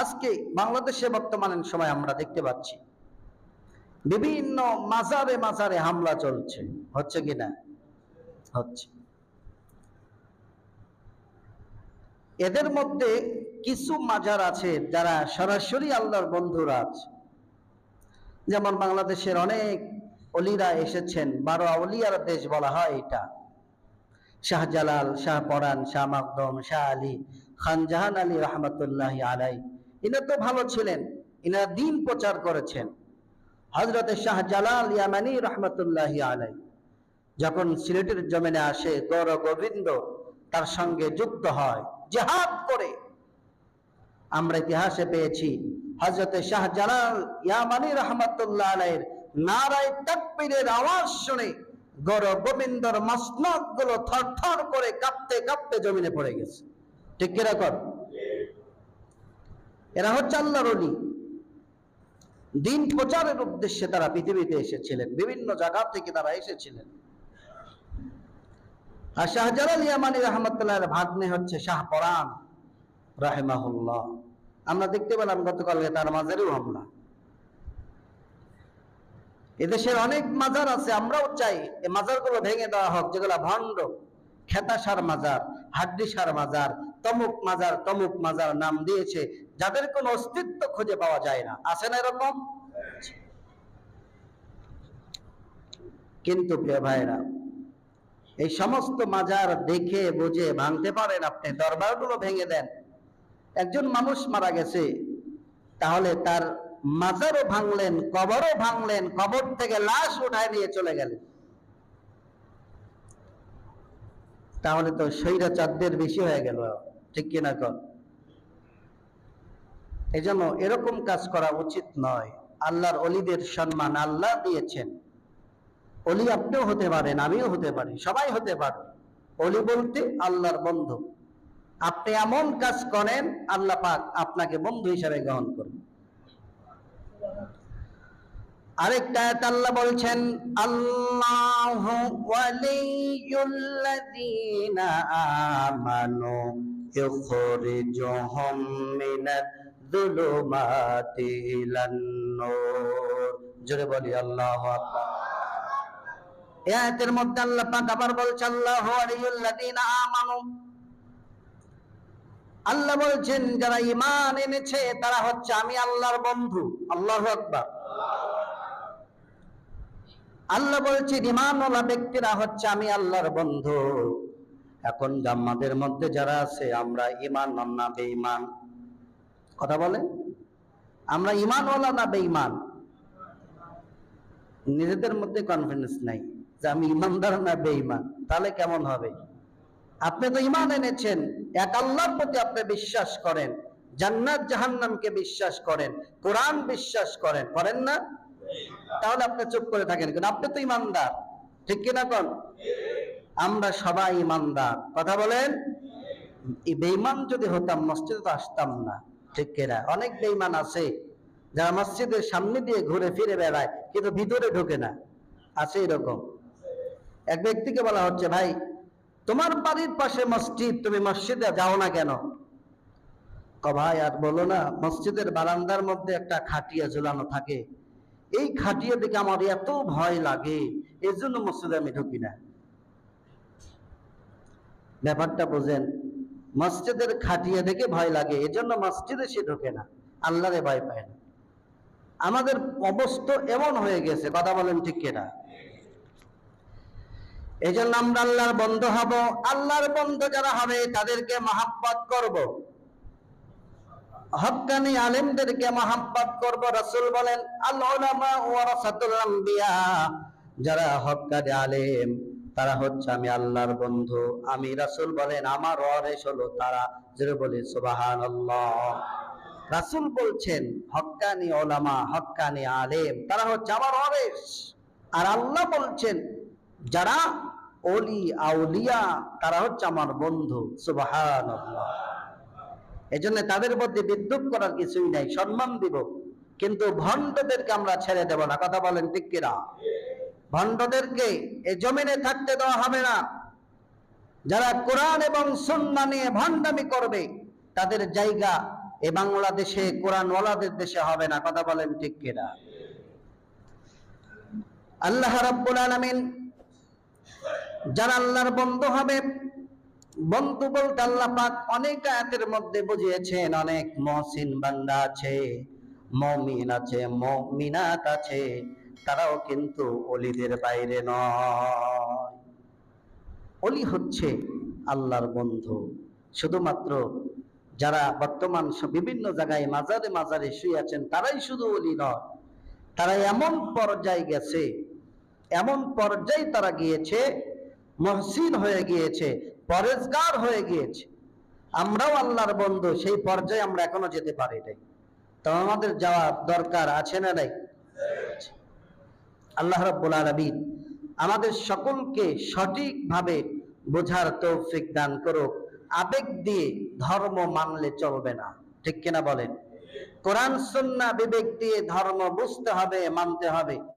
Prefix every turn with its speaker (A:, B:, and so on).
A: আজকে বাংলাদেশে বর্তমানে সময় আমরা দেখতে পাচ্ছি, বিভিন্ন মাজারে মাজারে হামলা চলছে, হচ্ছে কিনা হচ্ছে। এদের মধ্যে কিছু মাজার আছে যারা সরাসরি আল্লাহর বন্ধুরা আছে। যেমন বাংলাদেশের অনেক অলিরা এসেছেন, বারো অলিয়ার দেশ বলা হয় এটা। শাহজালাল, শাহ পরান, শাহ মাকদম, শাহ আলী, খান জাহান আলী রহমতুল্লাহ আলাই ইনা তো ভালো ছিলেন, ইনারা দিন প্রচার করেছেন। হজরতে শাহজালাল ইয়ামানি রহমতুল্লাহ আলাই যখন সিলেটের জমিনে আসে, গৌর গোবিন্দ তার সঙ্গে যুক্ত হয়, জেহাদ করে। আমরা ইতিহাসে পেয়েছি হজরতে শাহজালাল ইয়ামানি রহমতুল্লাহ আলাইয়ের নারায় তাকবীরের আওয়াজ শুনে গৌর গোবিন্দর মসনদগুলো থর থর করে কাঁপতে কাঁপতে জমিনে পড়ে গেছে। ঠিক কীরকম এরা হচ্ছে আল্লাহর অলি দিন প্রচারের উদ্দেশ্যে তারা পৃথিবীতে এসেছিলেন। বিভিন্ন জায়গা থেকে তারা এসেছিলেন। আর শাহজালাল ইয়ামানি রহমতুল্লাহ ভাগ্নে হচ্ছে শাহ পরান রাহেমাহুল্লাহ। আমরা দেখতে পেলাম গতকালকে তার মাজারেও হামলা। এদেশের অনেক মাজার আছে, আমরাও চাই এই মাজারগুলো ভেঙে দেওয়া হোক, যেগুলো ভণ্ড খেতাসার মাজার, হাড্ডিসার মাজার, তমুক মাজার তমুক মাজার নাম দিয়েছে যাদের কোনো অস্তিত্ব খুঁজে পাওয়া যায় না। আছে না এরকম? কিন্তু ভাইরা এই সমস্ত মাজার দেখে, বুঝে, ভাঙতে পারেন আপনি, দরবারগুলো ভেঙে দেন। একজন মানুষ মারা গেছে, তাহলে তার মাজারও ভাঙলেন, কবরও ভাঙলেন, কবর থেকে লাশ উঠায় নিয়ে চলে গেলেন। তাহলে তো স্বৈরাচারদের বেশি হয়ে গেল, ঠিক কিনা কর এই জন্য এরকম কাজ করা উচিত নয়। আল্লাহর অলিদের সম্মান আল্লাহ দিয়েছেন। অলি আপনিও হতে পারেন, আমিও হতে পারি, সবাই হতে পারে। অলি বলতে আল্লাহর বন্ধু। আপনি এমন কাজ করেন, আল্লাহ পাক আপনাকে বন্ধু হিসাবে গ্রহণ করুন আরেকটা আল্লাহ বলছেন, আল্লাহ বলি, আল্লাহু আকবার। এই আয়াতের মধ্যে আল্লাহ পাক আবার আমানু। আল্লাহ বলছেন, যারা ইমান এনেছে, তারা হচ্ছে আমি আল্লাহর বন্ধু। আল্লাহু আকবার। আল্লাহ বলছেন ইমানওয়ালা ব্যক্তিরা হচ্ছে আমি আল্লাহর বন্ধু। এখন জাম্মাদের মধ্যে যারা আছে, আমরা ইমান না, বেঈমান। কথা বলেন? আমরা ইমানওয়ালা না বেঈমান? নিজেদের মধ্যে কনফিডেন্স নাই যে আমি ইমানদার না বেঈমান। তাহলে কেমন হবে? আপনি তো ইমান এনেছেন, এক আল্লাহর প্রতি আপনি বিশ্বাস করেন, জান্নাত জাহান্নামকে বিশ্বাস করেন, কোরআন বিশ্বাস করেন করেন না? তাহলে আপনি চুপ করে থাকেন কিন্তু আপনি তো ইমানদার ঠিক কিনা কন? আমরা সবাই ইমানদার। কথা বলেন? এই বেঈমান যদি হতাম, মসজিদে তো আসতাম না। ঠিক কিনা? অনেক বেঈমান আছে, যারা মসজিদের সামনে দিয়ে ঘুরে ফিরে বেড়ায়, কিন্তু ভিতরে ঢোকে না। আছে এরকম। এক ব্যক্তিকে বলা হচ্ছে, ভাই, তোমার বাড়ির পাশে মসজিদ, তুমি মসজিদে যাও না কেন? ভাই, আর বলো না, মসজিদের বারান্দার মধ্যে একটা খাটিয়া ঝুলানো থাকে। এই খাটিয়া দেখে আমার এত ভয় লাগে, এর জন্য মসজিদে আমি ঢুকি না। ব্যাপারটা বোঝেন। মসজিদের খাটিয়া দেখে ভয় লাগে, এজন্য মসজিদে সে ঢোকে না, আল্লাহরে ভয় পায় না। আমাদের অবস্থা এমন হয়ে গেছে, কথা বলেন ঠিক কিনা? এই জন্য আমরা আল্লাহর বন্ধু হব, আল্লাহর বন্ধু যারা হবে, তাদেরকে মহাব্বত করব। হক্কানি আলেমদেরকে মহাব্বত করব, রাসূল বলেন আল উলামা ওয়ারাসাতুল আম্বিয়া, যারা হক্কানি আলেম। তারা হচ্ছে আমি আল্লাহর বন্ধু। আমি রাসূল বলেন, আমার ওয়ারিস হলো তারা। যারা বলে, সুবহানাল্লাহ। রাসূল বলছেন, হক্কানি ওলামা, হক্কানি আলেম, তারা হচ্ছে আমার ওয়ারিস আর আল্লাহ বলছেন, যারা অলি আউলিয়া, তারা হচ্ছে আমার বন্ধু। সুবহানাল্লাহ। এই জন্য তাদের মধ্যে বিদ্যুৎ করার কিছুই নাই, সম্মান দিব। কিন্তু ভণ্ডদেরকে আমরা ছেড়ে দেব না। কথা বলেন ঠিক কিনা? ভণ্ডদেরকে এই জমিনে থাকতে দেওয়া হবে না। যারা কোরআন এবং সুন্নাহ নিয়ে ভণ্ডামি করবে, তাদের জায়গা এ বাংলাদেশে কোরআনওয়ালাদের দেশে হবে না। কথা বলেন ঠিক কিনা? আল্লাহ রাব্বুল আলামিন যারা আল্লাহর বন্ধু হবে, বন্ধু বলতে আল্লাহ পাক অনেক আয়াতের মধ্যে বুঝিয়েছেন, অনেক মহসিন বান্দা আছে, মমিন আছে, মমিনাত আছে তারাও কিন্তু অলিদের বাইরে নয়। অলি হচ্ছে আল্লাহর বন্ধু। শুধুমাত্র যারা বর্তমান বিভিন্ন জায়গায় মাজারে মাজারে শুয়ে আছেন, তারাই শুধু অলি নয়। তারা এমন পর্যায়ে গেছে, এমন পর্যায়ে তারা গিয়েছে, মহসিন হয়ে গিয়েছে, পরেজগার হয়ে গিয়েছে। আমরাও আল্লাহর বন্ধু, সেই পর্যায়ে আমরা এখনও যেতে পারি নাই। তো আমাদের যাওয়া দরকার আছে না নাই? আল্লাহ রব্বুল আলমিন আমাদের সকলকে সঠিকভাবে বোঝার তৌফিক দান করুক। আবেগ দিয়ে ধর্ম মানলে চলবে না। ঠিক কিনা বলেন? কোরআন সন্না বিবেক দিয়ে ধর্ম বুঝতে হবে, মানতে হবে।